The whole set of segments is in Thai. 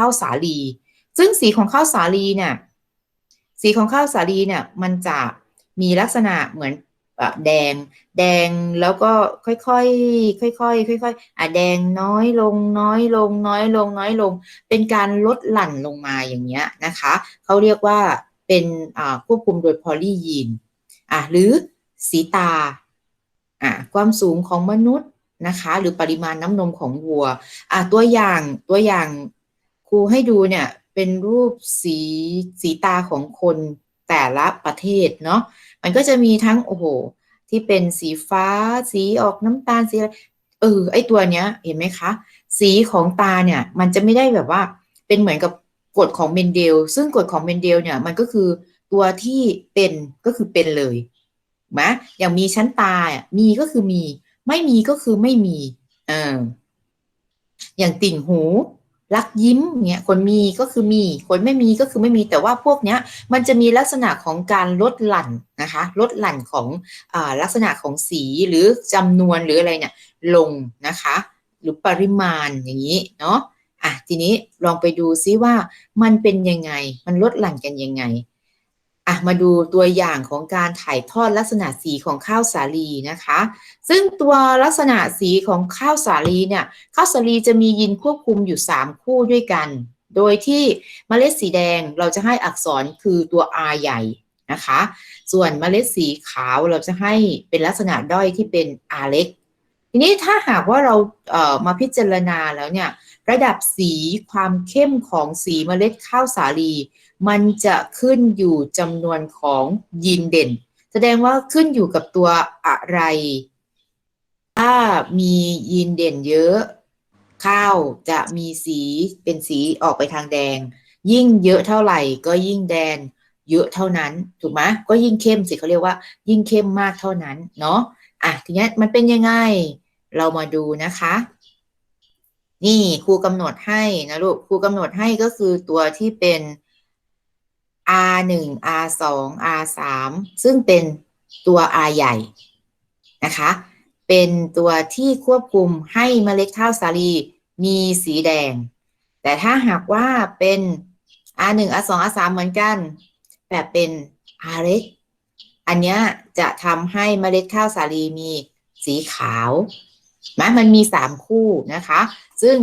ข้าวสาลี ซึ่งสีของข้าวสาลีเนี่ยสีของข้าวสาลีเนี่ยมันจะมีลักษณะเหมือนแดง แดงแล้วก็ค่อยๆ ค่อยๆ ค่อยๆอะแดงน้อยลงน้อยลงน้อยลงน้อยลง เป็นการลดหลั่นลงมาอย่างเงี้ยนะคะเขาเรียกว่าเป็นควบคุมโดยพอลียีนอะหรือสีตาอะความสูงของมนุษย์นะคะ หรือปริมาณน้ำนมของวัวอะตัวอย่างตัวอย่าง ครูให้ดูเนี่ยเป็นรูปสีสีตาของคนแต่ละประเทศเนาะมันก็จะมีทั้งโอ้โหที่เป็นสีฟ้า สีออกน้ำตาลสีอะไรเออไอตัวเนี้ยเห็นไหมคะ สีของตาเนี่ยมันจะไม่ได้แบบว่าเป็นเหมือนกับกฎของเมนเดล ซึ่งกฎของเมนเดลเนี่ยมันก็คือตัวที่เป็นก็คือเป็นเลยไหมอย่างมีชั้นตาอะมีก็คือมี ไม่มีก็คือไม่มีเอออย่างติ่งหู รักยิ้มเนี่ยคนมีก็คือมี คนไม่มีก็คือไม่มีแต่ว่าพวกเนี้ยมันจะมีลักษณะของการลดหลั่นนะคะลดหลั่นของอาลักษณะของสีหรือจำนวนหรืออะไรเนี่ยลงนะคะ หรือปริมาณอย่างนี้เนาะอะทีนี้ลองไปดูซิว่ามันเป็นยังไง มันลดหลั่นกันยังไง อะมาดูตัวอย่างของการถ่ายทอดลักษณะสีของข้าวสาลีนะคะ ซึ่งตัวลักษณะสีของข้าวสาลีเนี่ยข้าวสาลีจะมียีนควบคุมอยู่ 3 คู่ด้วยกัน โดยที่เมล็ดสีแดงเราจะให้อักษรคือตัว R ใหญ่นะคะ ส่วนเมล็ดสีขาวเราจะให้เป็นลักษณะด้อยที่เป็น R เล็ก ทีนี้ถ้าหากว่าเราเอ่อมาพิจารณาแล้วเนี่ยระดับสีความเข้มของสีเมล็ดข้าวสาลี มันจะขึ้นอยู่จำนวนของยีนเด่น แสดงว่าขึ้นอยู่กับตัวอะไร ถ้ามียีนเด่นเยอะ ข้าวจะมีสีเป็นสีออกไปทางแดง ยิ่งเยอะเท่าไหร่ก็ยิ่งแดงเยอะเท่านั้น ถูกไหมก็ยิ่งเข้มสิเขาเรียกว่า ยิ่งเข้มมากเท่านั้น เนาะอะทีนี้มันเป็นยังไง เรามาดูนะคะ นี่ครูกำหนดให้นะลูกครูกำหนดให้ก็คือตัวที่เป็น R หนึ่ง R สอง R สามซึ่งเป็นตัว R ใหญ่นะคะ เป็นตัวที่ควบคุมให้เมล็ดข้าวสาลีมีสีแดง แต่ถ้าหากว่าเป็น R หนึ่ง R สอง R สามเหมือนกันแบบเป็น R เล็กอันนี้จะทำให้เมล็ดข้าวสาลีมีสีขาวนะมันมีสามคู่นะคะ ซึ่ง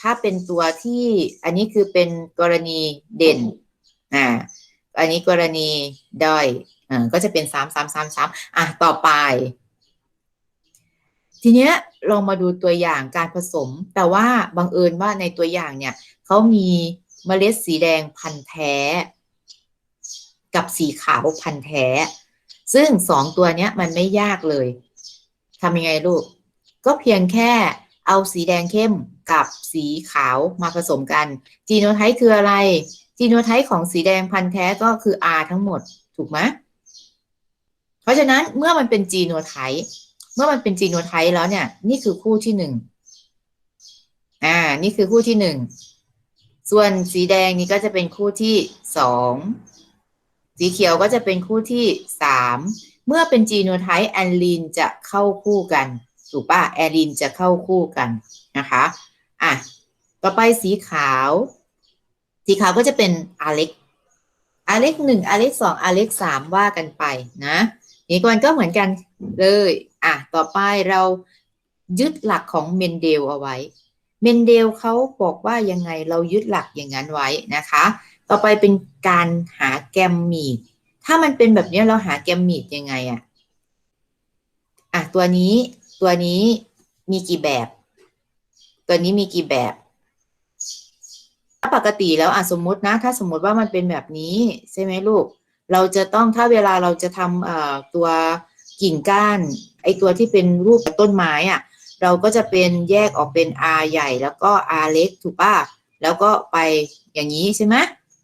ถ้าเป็นตัวที่อันนี้คือเป็นกรณีเด่น อ่าอันนี้กรณีด้อยอ่าก็จะเป็นสามสามสามสามอะต่อไป ทีเนี้ยลองมาดูตัวอย่างการผสม แต่ว่าบังเอิญว่าในตัวอย่างเนี่ยเขามีเมล็ดสีแดงพันธุ์แท้ กับสีขาวพันธุ์แท้ ซึ่งสองตัวเนี้ยมันไม่ยากเลยทำยังไงลูก ก็เพียงแค่เอาสีแดงเข้มกับสีขาวมาผสมกัน จีโนไทป์คืออะไร จีโนไทป์ของสีแดงพันธุ์แท้ก็คือ R ทั้งหมดถูกไหมเพราะฉะนั้นเมื่อมันเป็นจีโนไทป์เมื่อมันเป็นจีโนไทป์แล้วเนี่ย นี่คือคู่ที่หนึ่งอ่า นี่คือคู่ที่หนึ่งส่วนสีแดงนี่ก็จะเป็นคู่ที่สองสีเขียวก็จะเป็นคู่ที่สามเมื่อเป็นจีโนไทป์แอนลีนจะเข้าคู่กันถูกป่ะแอนลีนจะเข้าคู่กันนะคะ อะ ต่อไปสีขาว สีขาวก็จะเป็นอาเล็กอาเล็กหนึ่งอาเล็กสองอาเล็กสามว่ากันไปนะนี่ก่อนก็เหมือนกันเลย อะ ต่อไปเรายึดหลักของเมนเดลเอาไว้ เมนเดลเขาบอกว่ายังไงเรายึดหลักอย่างนั้นไว้นะคะ ต่อไปเป็นการหาแกมมีด ถ้ามันเป็นแบบนี้เราหาแกมมีดยังไงอะอะตัวนี้ตัวนี้มีกี่แบบ ตัวนี้มีกี่แบบ ถ้าปกติแล้วอะสมมตินะ ถ้าสมมติว่ามันเป็นแบบนี้ใช่ไหมลูก เราจะต้องถ้าเวลาเราจะทำเอ่อตัวกิ่งก้านไอตัวที่เป็นรูปต้นไม้อะเราก็จะเป็นแยกออกเป็น R ใหญ่แล้วก็ R เล็กถูกป่ะแล้วก็ไปอย่างนี้ใช่ไหม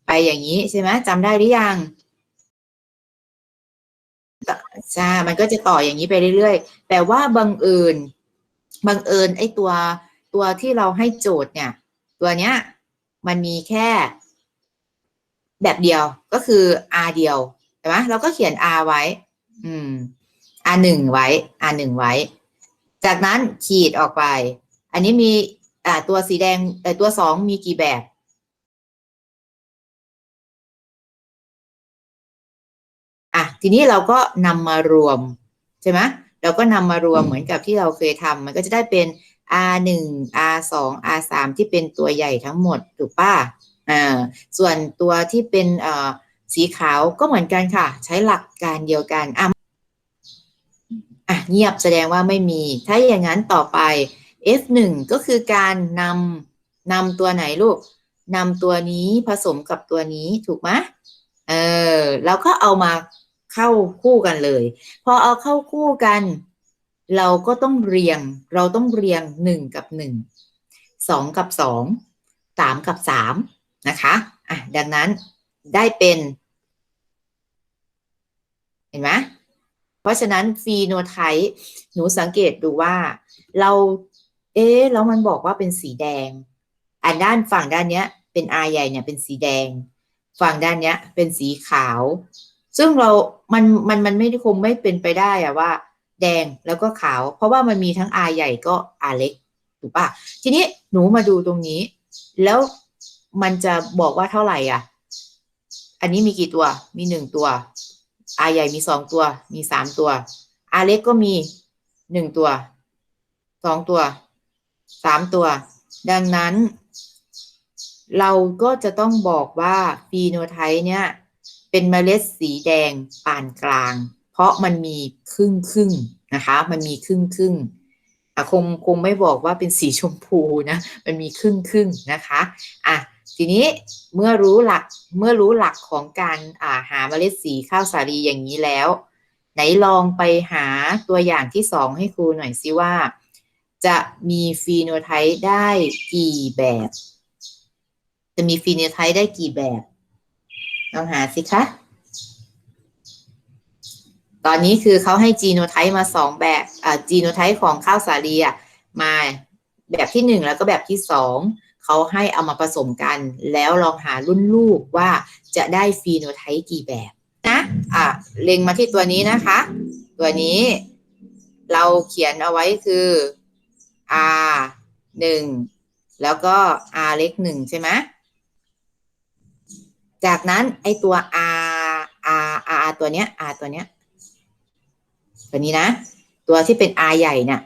ไปอย่างนี้ใช่ไหมจำได้หรือยังใช่มันก็จะต่ออย่างนี้ไปเรื่อยๆ แต่ว่าบังเอิญบังเอิญไอ้ตัวตัวที่เราให้โจทย์เนี่ย ตัวเนี้ย มันมีแค่ แบบเดียวก็คือ R เดียวใช่ไหมเราก็เขียน R ไว้ อืม R หนึ่งไว้ R หนึ่งไว้ จากนั้นขีดออกไป อันนี้มีอ่าตัวสีแดงแต่ตัวสองมีกี่แบบอะทีนี้เราก็นำมารวมใช่ไหมเราก็นำมารวมเหมือนกับที่เราเคยทำมันก็จะได้เป็น R หนึ่ง R สอง R สามที่เป็นตัวใหญ่ทั้งหมดถูกป่ะอ่าส่วนตัวที่เป็นเอ่อสีขาวก็เหมือนกันค่ะ ใช้หลักการเดียวกันอะอะเงียบแสดงว่าไม่มี ถ้าอย่างนั้นต่อไป F1 ก็คือการนำนำตัวไหนลูกนำตัวนี้ผสมกับตัวนี้ถูกไหมเออเราก็เอามาเข้าคู่กันเลย พอเอาเข้าคู่กัน เราก็ต้องเรียง เราต้องเรียงหนึ่งกับหนึ่งสองกับสองสามกับสามนะคะอะดังนั้นได้เป็น เห็นไหมเพราะฉะนั้นฟีโนไทป์หนูสังเกตดูว่า เรา เอ๊ะแล้วมันบอกว่าเป็นสีแดง อันด้านฝั่งด้านเนี้ย เป็นอาใหญ่เนี่ยเป็นสีแดง ฝั่งด้านเนี้ย เป็นสีขาว ซึ่งเรา มัน มัน มันไม่ได้คงไม่เป็นไปได้อะว่า แดงแล้วก็ขาว เพราะว่ามันมีทั้งอาใหญ่ก็อาเล็กถูกปะทีนี้หนูมาดูตรงนี้ แล้วมันจะบอกว่าเท่าไหร่อะ อันนี้มีกี่ตัว มีหนึ่งตัวอาใหญ่มีสองตัว มีสามตัวอาเล็กก็มีหนึ่งตัวสองตัวสามตัว ดังนั้น เราก็จะต้องบอกว่าฟีโนไทป์เนี่ย เป็นเมล็ดสีแดงปานกลาง ราะมันมีครึ่งครึ่งนะคะ มันมีครึ่งครึ่งอะคงคงไม่บอกว่าเป็นสีชมพูนะ มันมีครึ่งครึ่งนะคะอะทีนี้เมื่อรู้หลักเมื่อรู้หลักของการาหาเมล็ดสีข้าวสาลีอย่างนี้แล้ว ไหนลองไปหาตัวอย่างที่สองให้ครูหน่อยสิว่า จะมีฟีโนไทป์ได้กี่แบบ จะมีฟีโนไทป์ได้กี่แบบ ลองหาสิคะ ตอนนี้คือเขาให้จีโนไทป์มาสองแบบอ่าจีโนไทป์ของข้าวสาลีอะมาแบบที่หนึ่งแล้วก็แบบที่สองเขาให้เอามาผสมกัน แล้วลองหารุ่นลูกว่าจะได้ฟีโนไทป์กี่แบบนะอะเล็งมาที่ตัวนี้นะคะ ตัวนี้เราเขียนเอาไว้คือ r หนึ่งแล้วก็ r เล็กหนึ่งใช่ไหมจากนั้นไอตัว r r r ตัวเนี้ย r ตัวเนี้ย ตัวนี้นะ ตัวที่เป็น r ใหญ่เนี่ย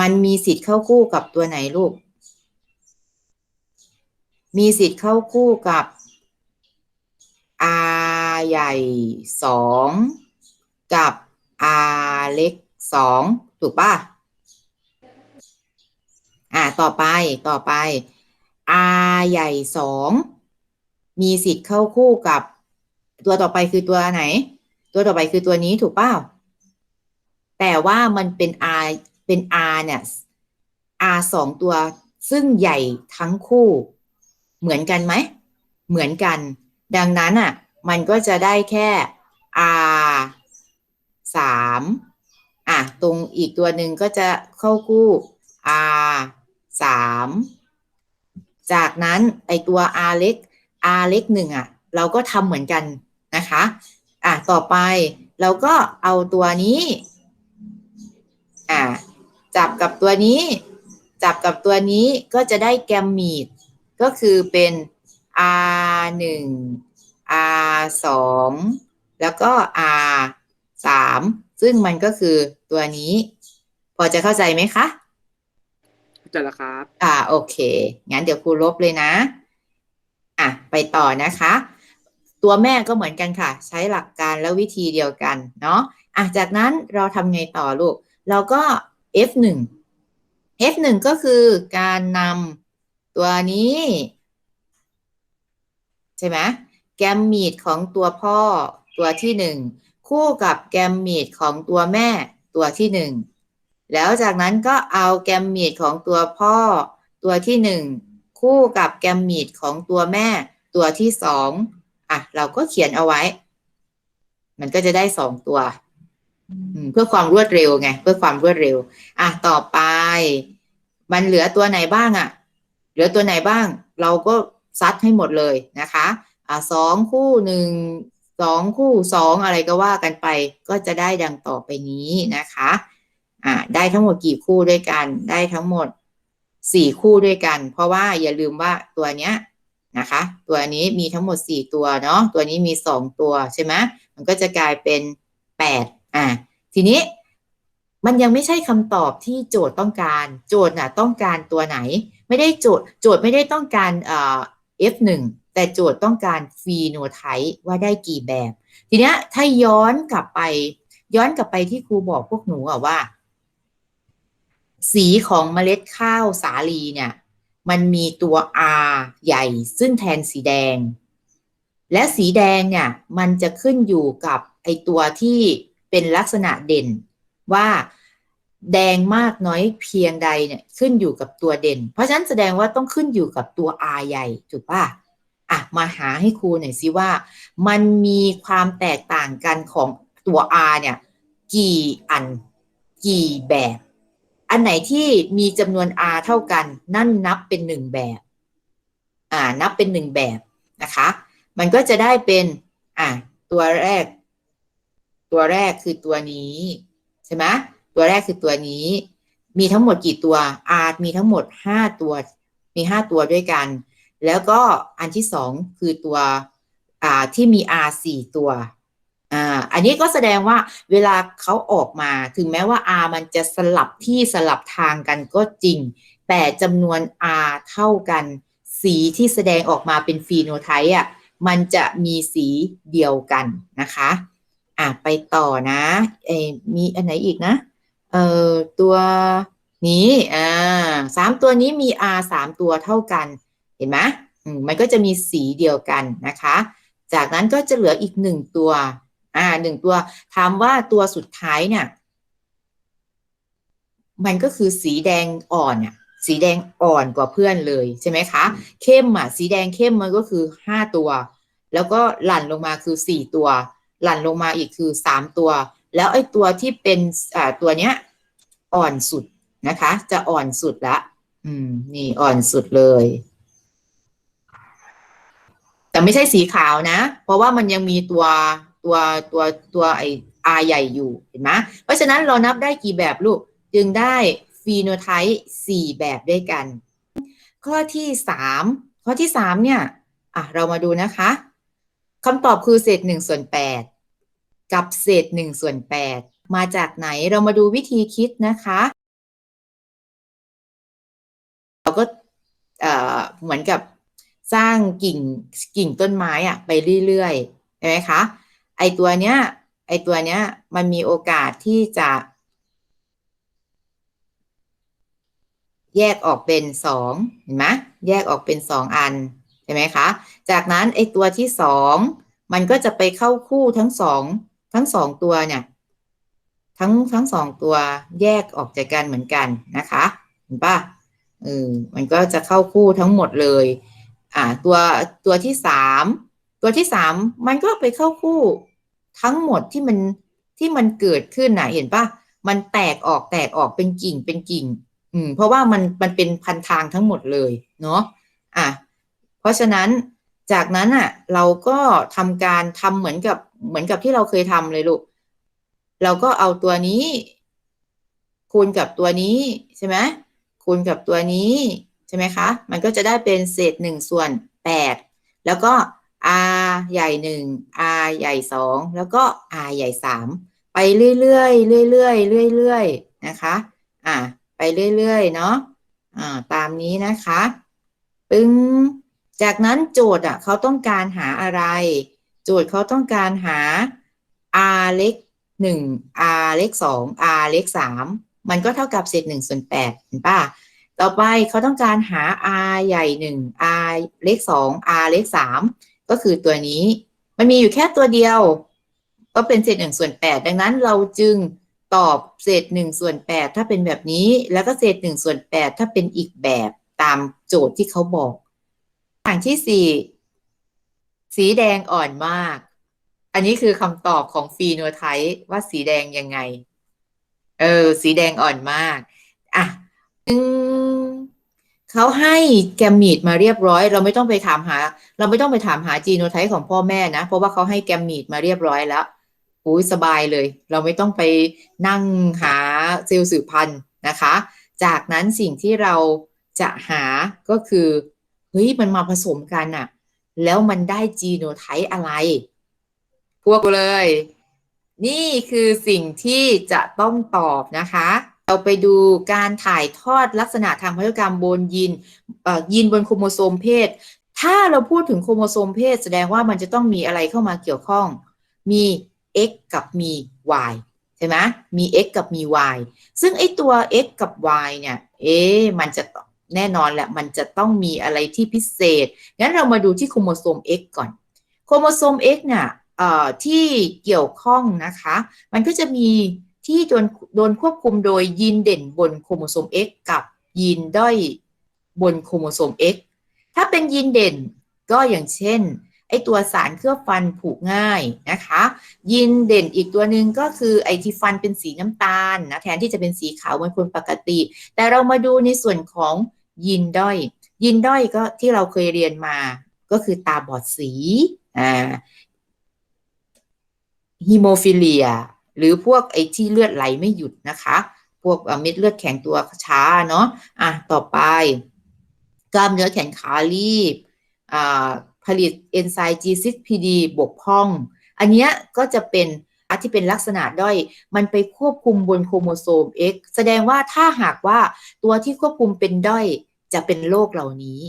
มันมีสิทธิ์เข้าคู่กับตัวไหนลูก มีสิทธิ์เข้าคู่กับ r ใหญ่สองกับ r เล็กสองถูกป่ะ อ่า ต่อไปต่อไป r ใหญ่สองมีสิทธิ์เข้าคู่กับ ตัวต่อไปคือตัวไหน ตัวต่อไปคือตัวนี้ถูกเปล่า ว่ามันเป็น r เป็น r เนี่ย r สองตัวซึ่งใหญ่ทั้งคู่ เหมือนกันไหม เหมือนกัน ดังนั้นอะ มันก็จะได้แค่ r สามอะ ตรงอีกตัวหนึ่งก็จะเข้าคู่ r สามจากนั้นไอตัว r เล็ก r เล็กหนึ่งอะ เราก็ทำเหมือนกันนะคะ อะ ต่อไปเราก็เอาตัวนี้ อะจับกับตัวนี้ จับกับตัวนี้ก็จะได้แกมมีดก็คือเป็น r หนึ่ง r สองแล้วก็ r สามซึ่งมันก็คือตัวนี้ พอจะเข้าใจไหมคะจัดแล้วครับ อ่าโอเค งั้นเดี๋ยวครูลบเลยนะ อะ ไปต่อนะคะ ตัวแม่ก็เหมือนกันค่ะ ใช้หลักการและวิธีเดียวกันเนาะอะจากนั้นเราทำไงต่อลูก เราก็ F1 F1 ก็คือการนำตัวนี้ ใช่ไหมแกมมีดของตัวพ่อตัวที่หนึ่งคู่กับแกมมีดของตัวแม่ตัวที่หนึ่งแล้วจากนั้นก็เอาแกมมีดของตัวพ่อตัวที่หนึ่งคู่กับแกมมีดของตัวแม่ตัวที่สองอะ เราก็เขียนเอาไว้ มันก็จะได้สองตัว เพื่อความรวดเร็วไง เพื่อความรวดเร็ว อะต่อไป มันเหลือตัวไหนบ้างอะ เหลือตัวไหนบ้าง เราก็ซัดให้หมดเลยนะคะ อะสองคู่หนึ่งสองคู่สองอะไรก็ว่ากันไป ก็จะได้ดังต่อไปนี้นะคะ อ่าได้ทั้งหมดกี่คู่ด้วยกัน ได้ทั้งหมดสี่คู่ด้วยกัน เพราะว่าอย่าลืมว่าตัวเนี้ยนะคะ ตัวนี้มีทั้งหมดสี่ตัวเนาะตัวนี้มีสองตัวใช่ไหมมันก็จะกลายเป็นแปด อะทีนี้มันยังไม่ใช่คำตอบที่โจทย์ต้องการ โจทย์น่ะต้องการตัวไหน ไม่ได้โจทย์โจทย์ไม่ได้ต้องการเอ่อ F1 แต่โจทย์ต้องการฟีโนไทป์ว่าได้กี่แบบ ทีนี้ถ้าย้อนกลับไป ย้อนกลับไปที่ครูบอกพวกหนูอะว่า สีของเมล็ดข้าวสาลีเนี่ย มันมีตัว R ใหญ่ ซึ่งแทนสีแดง และสีแดงเนี่ย มันจะขึ้นอยู่กับไอตัวที่ เป็นลักษณะเด่นว่าแดงมากน้อยเพียงใดเนี่ยขึ้นอยู่กับตัวเด่น เพราะฉะนั้นแสดงว่าต้องขึ้นอยู่กับตัว R ใหญ่ถูกปะอะมาหาให้ครูหน่อยสิว่า มันมีความแตกต่างกันของตัว R เนี่ยกี่อันกี่แบบ อันไหนที่มีจำนวน R เท่ากัน นั่นนับเป็นหนึ่งแบบ อ่านับเป็นหนึ่งแบบนะคะ มันก็จะได้เป็นอะตัวแรก ตัวแรกคือตัวนี้ใช่ไหมตัวแรกคือตัวนี้ มีทั้งหมดกี่ตัว R มีทั้งหมดห้าตัวมีห้าตัวด้วยกัน แล้วก็อันที่สองคือตัวอ่าที่มี R สี่ตัวอ่าอันนี้ก็แสดงว่าเวลาเขาออกมาถึงแม้ว่า R มันจะสลับที่สลับทางกันก็จริง แต่จำนวน R เท่ากัน สีที่แสดงออกมาเป็นฟีโนไทป์อะมันจะมีสีเดียวกันนะคะ อะไปต่อนะเออมีอันไหนอีกนะเอ่อตัวนี้อ่าสามตัวนี้มี R สามตัวเท่ากัน เห็นไหมอืมมันก็จะมีสีเดียวกันนะคะ จากนั้นก็จะเหลืออีกหนึ่งตัว อ่าหนึ่งตัวถามว่าตัวสุดท้ายเนี่ย มันก็คือสีแดงอ่อนอะสีแดงอ่อนกว่าเพื่อนเลยใช่ไหมคะ เข้มอะ สีแดงเข้มมันก็คือห้าตัว แล้วก็หลั่นลงมาคือสี่ตัว หลั่นลงมาอีกคือสามตัว แล้วไอ้ตัวที่เป็นอ่าตัวเนี้ยอ่อนสุดนะคะ จะอ่อนสุดละ อืม นี่อ่อนสุดเลย แต่ไม่ใช่สีขาวนะ เพราะว่ามันยังมีตัวตัวตัวตัวไออาใหญ่อยู่เห็นไหมเพราะฉะนั้นเรานับได้กี่แบบลูก จึงได้ฟีโนไทป์สี่แบบด้วยกัน ข้อที่สามข้อที่สามเนี่ย อะ เรามาดูนะคะคำตอบคือเศษหนึ่งส่วนแปด กับเศษหนึ่งส่วนแปดมาจากไหนเรามาดูวิธีคิดนะคะ เราก็เอ่อเหมือนกับสร้างกิ่งกิ่งต้นไม้อะไปเรื่อยๆใช่ไหมคะไอตัวเนี้ยไอตัวเนี้ยมันมีโอกาสที่จะ แยกออกเป็นสองเห็นไหมแยกออกเป็นสองอันใช่ไหมคะ จากนั้นไอตัวที่สองมันก็จะไปเข้าคู่ทั้งสอง ทั้งสองตัวเนี่ย ทั้งทั้งสองตัวแยกออกจากกันเหมือนกันนะคะเห็นปะเออมันก็จะเข้าคู่ทั้งหมดเลย อ่า ตัวตัวที่สามตัวที่สามมันก็ไปเข้าคู่ทั้งหมดที่มันที่มันเกิดขึ้นนะเห็นปะมันแตกออกแตกออกเป็นกิ่งเป็นกิ่ง อืม เพราะว่ามันมันเป็นพันทางทั้งหมดเลย เนาะอะเพราะฉะนั้น จากนั้นอะ เราก็ทำการทำเหมือนกับเหมือนกับที่เราเคยทำเลยลูก เราก็เอาตัวนี้ คูณกับตัวนี้ใช่ไหมคูณกับตัวนี้ใช่ไหมคะ มันก็จะได้เป็นเศษหนึ่งส่วนแปดแล้วก็ r ใหญ่หนึ่ง r ใหญ่สองแล้วก็ r ใหญ่สามไปเรื่อยๆเรื่อยๆเรื่อยๆนะคะ อ่าไปเรื่อยๆเนาะอ่าตามนี้นะคะ ปึ้ง จากนั้นโจทย์อะเขาต้องการหาอะไร โจทย์เขาต้องการหา r เล็กหนึ่ง r เล็กสอง r เล็กสามมันก็เท่ากับเศษหนึ่งส่วนแปดเห็นป่ะต่อไปเขาต้องการหา r ใหญ่หนึ่ง r เล็กสอง r เล็กสามก็คือตัวนี้ มันมีอยู่แค่ตัวเดียว ก็เป็นเศษหนึ่งส่วนแปดดังนั้นเราจึงตอบเศษหนึ่งส่วนแปดถ้าเป็นแบบนี้ แล้วก็เศษหนึ่งส่วนแปดถ้าเป็นอีกแบบตามโจทย์ที่เขาบอก อย่างที่สี่สีแดงอ่อนมาก อันนี้คือคำตอบของฟีโนไทป์ว่าสีแดงยังไง เออ สีแดงอ่อนมาก อะอืมเขาให้แกมมีดมาเรียบร้อย เราไม่ต้องไปถามหา เราไม่ต้องไปถามหาจีโนไทป์ของพ่อแม่นะ เพราะว่าเขาให้แกมมีดมาเรียบร้อยแล้วอุ้ยสบายเลย เราไม่ต้องไปนั่งหาเซลล์สืบพันธุ์นะคะ จากนั้นสิ่งที่เราจะหาก็คือ เฮ้ยมันมาผสมกันอะแล้วมันได้จีโนไทป์อะไร พวกเลย นี่คือสิ่งที่จะต้องตอบนะคะ เราไปดูการถ่ายทอดลักษณะทางพันธุกรรมบนยีนเอ่อยีนบนโครโมโซมเพศ ถ้าเราพูดถึงโครโมโซมเพศ แสดงว่ามันจะต้องมีอะไรเข้ามาเกี่ยวข้อง มี x กับมี y ใช่ไหมมี x กับมี y ซึ่งไอตัว x กับ y เนี่ย เอ๊มันจะ แน่นอนแหละมันจะต้องมีอะไรที่พิเศษ งั้นเรามาดูที่โครโมโซม x ก่อน โครโมโซม x เนี่ยที่เกี่ยวข้องนะคะ มันก็จะมีที่โดนโดนควบคุมโดยยีนเด่นบนโครโมโซม x กับยีนด้อยบนโครโมโซม x ถ้าเป็นยีนเด่นก็อย่างเช่นไอตัวสารเคลือบฟันผุง่ายนะคะ ยีนเด่นอีกตัวหนึ่งก็คือไอที่ฟันเป็นสีน้ำตาลนะแทนที่จะเป็นสีขาวเหมือนคนปกติ แต่เรามาดูในส่วนของ ยีนด้อยยีนด้อยก็ที่เราเคยเรียนมาก็คือตาบอดสีอ่าฮีโมฟิเลีย หรือพวกไอที่เลือดไหลไม่หยุดนะคะ พวกเม็ดเลือดแข็งตัวช้าเนาะอะต่อไป กล้ามเนื้อแขนขารีบอ่าผลิตเอนไซม์ G6PD บกพร่อง อันเนี้ยก็จะเป็น ที่เป็นลักษณะด้อย มันไปควบคุมบนโครโมโซม X แสดงว่าถ้าหากว่าตัวที่ควบคุมเป็นด้อยจะเป็นโรคเหล่านี้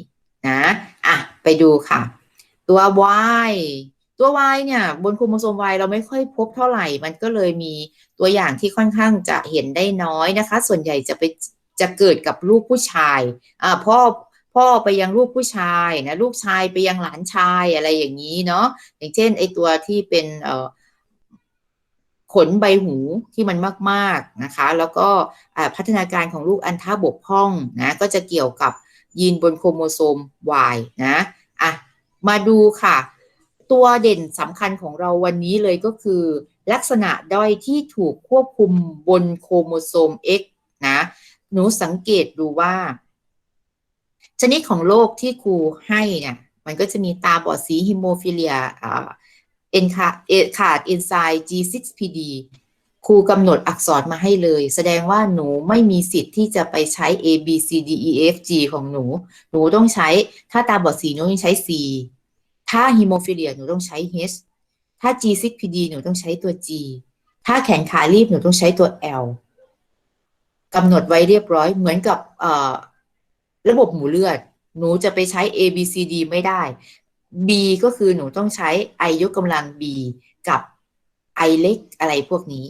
นะอะไปดูค่ะ ตัว Y ตัว Y เนี่ยบนโครโมโซม Y เราไม่ค่อยพบเท่าไหร่ มันก็เลยมีตัวอย่างที่ค่อนข้างจะเห็นได้น้อยนะคะ ส่วนใหญ่จะไปจะเกิดกับลูกผู้ชายอ่าพ่อพ่อไปยังลูกผู้ชายนะลูกชายไปยังหลานชายอะไรอย่างนี้เนาะอย่างเช่นไอตัวที่เป็นเอ่อ ขนใบหูที่มันมากๆนะคะ แล้วก็พัฒนาการของลูกอันท่าบกพร่องนะก็จะเกี่ยวกับยีนบนโครโมโซม Y นะอะมาดูค่ะ ตัวเด่นสำคัญของเราวันนี้เลยก็คือ ลักษณะด้อยที่ถูกควบคุมบนโครโมโซม X นะหนูสังเกตดูว่า ชนิดของโรคที่ครูให้เนี่ยมันก็จะมีตาบอดสีฮิโมฟิเลียอ่า เอนคาเอขาดเอนไซม์ G6PD ครูกำหนดอักษรมาให้เลย แสดงว่าหนูไม่มีสิทธิ์ที่จะไปใช้ A B C D E F G ของหนู หนูต้องใช้ ถ้าตาบอดสีหนูต้องใช้ C ถ้าฮิโมฟิเลียหนูต้องใช้ H ถ้า G6PD หนูต้องใช้ตัว G ถ้าแขนขารีบหนูต้องใช้ตัว L กำหนดไว้เรียบร้อยเหมือนกับระบบหมู่เลือด หนูจะไปใช้ A B C D ไม่ได้ B ก็คือหนูต้องใช้ I ยกกำลัง B กับ I เล็กอะไรพวกนี้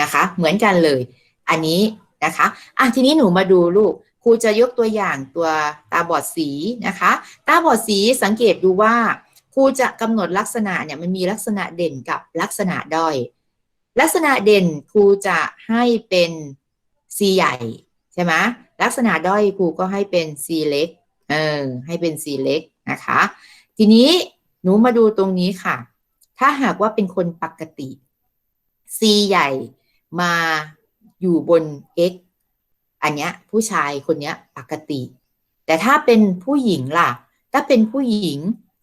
นะคะ เหมือนกันเลย อันนี้นะคะอะทีนี้หนูมาดูลูกครูจะยกตัวอย่างตัวตาบอดสีนะคะ ตาบอดสีสังเกตดูว่าครูจะกำหนดลักษณะเนี่ยมันมีลักษณะเด่นกับลักษณะด้อย ลักษณะเด่นครูจะให้เป็น C ใหญ่ใช่ไหมลักษณะด้อยครูก็ให้เป็น C เล็กเออให้เป็น C เล็กนะคะ ทีนี้หนูมาดูตรงนี้ค่ะ ถ้าหากว่าเป็นคนปกติ C ใหญ่มาอยู่บน X อันเนี้ยผู้ชายคนเนี้ยปกติ แต่ถ้าเป็นผู้หญิงล่ะ ถ้าเป็นผู้หญิง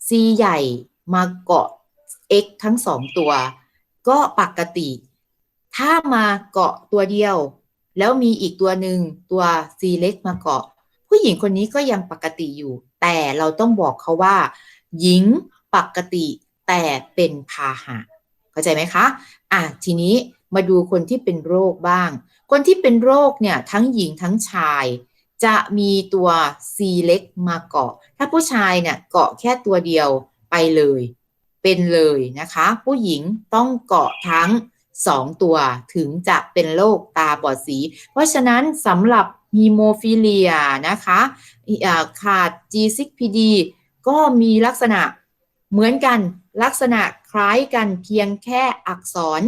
C ใหญ่มาเกาะ X ทั้งสองตัว ก็ปกติ ถ้ามาเกาะตัวเดียว แล้วมีอีกตัวหนึ่งตัว C เล็กมาเกาะ ผู้หญิงคนนี้ก็ยังปกติอยู่ แต่เราต้องบอกเขาว่า หญิงปกติแต่เป็นพาหะ เข้าใจไหมคะอะทีนี้มาดูคนที่เป็นโรคบ้าง คนที่เป็นโรคเนี่ยทั้งหญิงทั้งชาย จะมีตัว C เล็กมาเกาะ ถ้าผู้ชายเนี่ยเกาะแค่ตัวเดียวไปเลย เป็นเลยนะคะ ผู้หญิงต้องเกาะทั้ง2ตัวถึงจะเป็นโรคตาบอดสี เพราะฉะนั้นสำหรับฮีโมฟิเลียนะคะขาด G6PD ก็มีลักษณะเหมือนกันลักษณะคล้ายกันเพียงแค่อักษร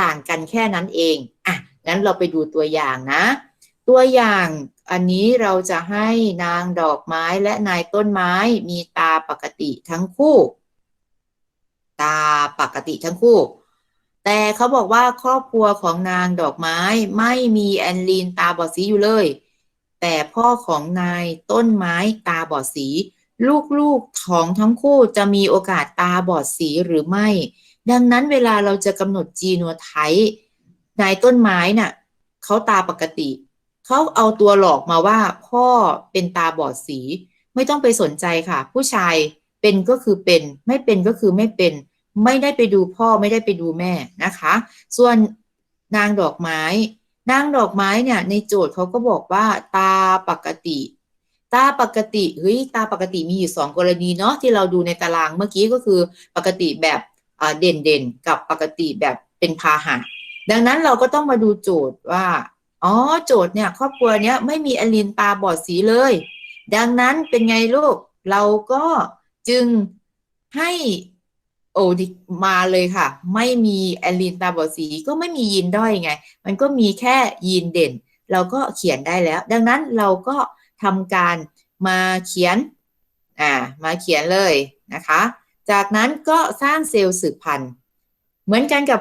ต่างกันแค่นั้นเองอะงั้นเราไปดูตัวอย่างนะ ตัวอย่างอันนี้เราจะให้นางดอกไม้และนายต้นไม้มีตาปกติทั้งคู่ ตาปกติทั้งคู่ แต่เขาบอกว่าครอบครัวของนางดอกไม้ไม่มีแอนลีนตาบอดสีอยู่เลย แต่พ่อของนายต้นไม้ตาบอดสี ลูกๆของทั้งคู่จะมีโอกาสตาบอดสีหรือไม่ ดังนั้นเวลาเราจะกำหนดจีโนไทป์นายต้นไม้น่ะเขาตาปกติ เขาเอาตัวหลอกมาว่า พ่อเป็นตาบอดสีไม่ต้องไปสนใจค่ะ ผู้ชายเป็นก็คือเป็น ไม่เป็นก็คือไม่เป็น ไม่ได้ไปดูพ่อไม่ได้ไปดูแม่นะคะ ส่วนนางดอกไม้ นางดอกไม้เนี่ยในโจทย์เขาก็บอกว่าตาปกติ ตาปกติเฮ้ยตาปกติมีอยู่สองกรณีเนาะที่เราดูในตารางเมื่อกี้ก็คือปกติแบบเด่นเด่นๆกับปกติแบบเป็นพาหะ ดังนั้นเราก็ต้องมาดูโจทย์ว่าอ๋อโจทย์เนี่ย ครอบครัวเนี้ยไม่มีอลินตาบอดสีเลย ดังนั้นเป็นไงลูกเราก็จึงให้โอ้ดิมาเลยค่ะ ไม่มีแอลินตาบอดสีก็ไม่มียีนด้อยไง มันก็มีแค่ยีนเด่น เราก็เขียนได้แล้ว ดังนั้นเราก็ ทำการมาเขียนอ่ามาเขียนเลยนะคะ จากนั้นก็สร้างเซลล์สืบพันธุ์ เหมือนกันกับ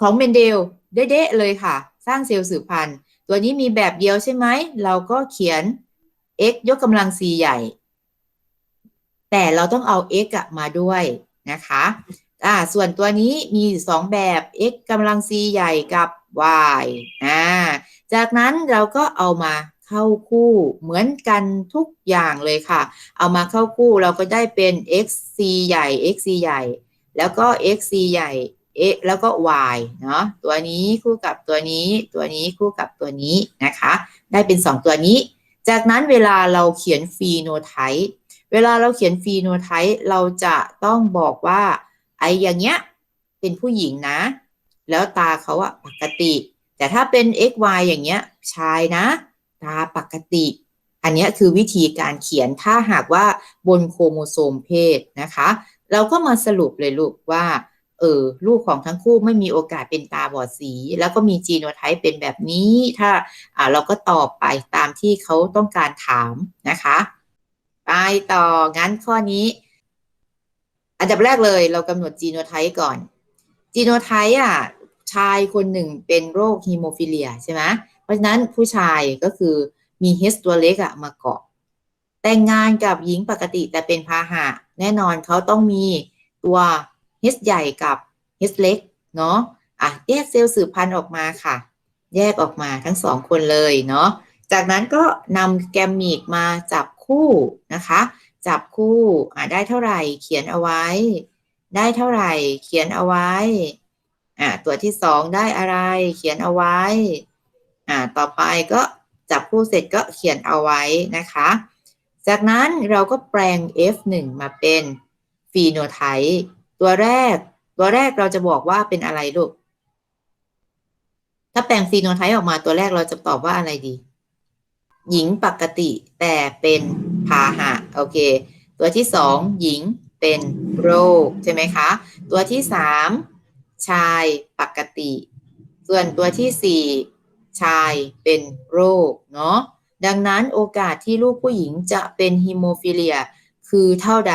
ของเมนเดลเด๊ะเลยค่ะ สร้างเซลล์สืบพันธุ์ ตัวนี้มีแบบเดียวใช่ไหม เราก็เขียน x ยกกำลัง c ใหญ่ แต่เราต้องเอา x มาด้วยนะคะอ่าส่วนตัวนี้มีสองแบบ x กำลัง c ใหญ่กับ y อ่าจากนั้นเราก็เอามา เข้าคู่เหมือนกันทุกอย่างเลยค่ะ เอามาเข้าคู่เราก็ได้เป็น xc ใหญ่ xc ใหญ่ แล้วก็ xc ใหญ่ x แล้วก็ y เนาะตัวนี้คู่กับตัวนี้ ตัวนี้คู่กับตัวนี้นะคะ ได้เป็น 2 ตัวนี้ จากนั้นเวลาเราเขียนฟีโนไทป์เวลาเราเขียนฟีโนไทป์เราจะต้องบอกว่าไอ้อย่างเงี้ยเป็นผู้หญิงนะ แล้วตาเขาอะปกติ แต่ถ้าเป็น x y อย่างเงี้ยชายนะ ตาปกติ อันนี้คือวิธีการเขียนถ้าหากว่าบนโครโมโซมเพศนะคะ เราก็มาสรุปเลยลูกว่าเออลูกของทั้งคู่ไม่มีโอกาสเป็นตาบอดสี แล้วก็มีจีโนไทป์เป็นแบบนี้ ถ้าอ่าเราก็ตอบไปตามที่เขาต้องการถามนะคะ ไปต่อ งั้นข้อนี้ อันดับแรกเลยเรากำหนดจีโนไทป์ก่อน จีโนไทป์อะชายคนหนึ่งเป็นโรคฮีโมฟิเลียใช่ไหม ราะฉะนั้นผู้ชายก็คือมีเฮสตัวเล็กอะมาเกาะ แต่งงานกับหญิงปกติแต่เป็นพาหะ แน่นอนเขาต้องมีตัวเฮสใหญ่กับเฮสเล็กเนาะอะแยกเซลล์สืบพันธุ์ออกมาค่ะ แยกออกมาทั้งสองคนเลยเนาะจากนั้นก็นำแกมมีกมาจับคู่นะคะ จับคู่อะได้เท่าไหร่เขียนเอาไว้ ได้เท่าไหร่เขียนเอาไว้อะตัวที่สองได้อะไรเขียนเอาไว้ อะต่อไปก็จับคู่เสร็จก็เขียนเอาไว้นะคะ จากนั้นเราก็แปลง F1 มาเป็นฟีโนไทป์ตัวแรก ตัวแรกเราจะบอกว่าเป็นอะไรลูก ถ้าแปลงฟีโนไทป์ออกมาตัวแรกเราจะตอบว่าอะไรดี หญิงปกติแต่เป็นพาหะโอเค ตัวที่สองหญิงเป็นโรคใช่ไหมคะ ตัวที่สามชายปกติ ส่วนตัวที่สี่ ชายเป็นโรคเนาะดังนั้นโอกาสที่ลูกผู้หญิงจะเป็นฮีโมฟิเลียคือเท่าใด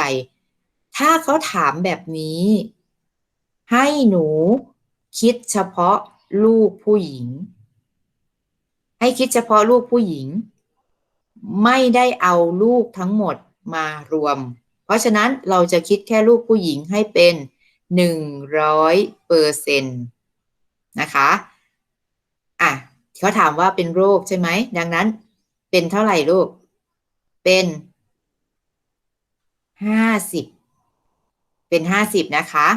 ถ้าเขาถามแบบนี้ ให้หนูคิดเฉพาะลูกผู้หญิง ให้คิดเฉพาะลูกผู้หญิง ไม่ได้เอาลูกทั้งหมดมารวม เพราะฉะนั้นเราจะคิดแค่ลูกผู้หญิงให้เป็นหนึ่งร้อยเปอร์เซ็นต์นะคะ อะ เขาถามว่าเป็นโรคใช่ไหม ดังนั้น เป็นเท่าไหร่ลูก เป็นห้าสิบ เป็นห้าสิบนะคะ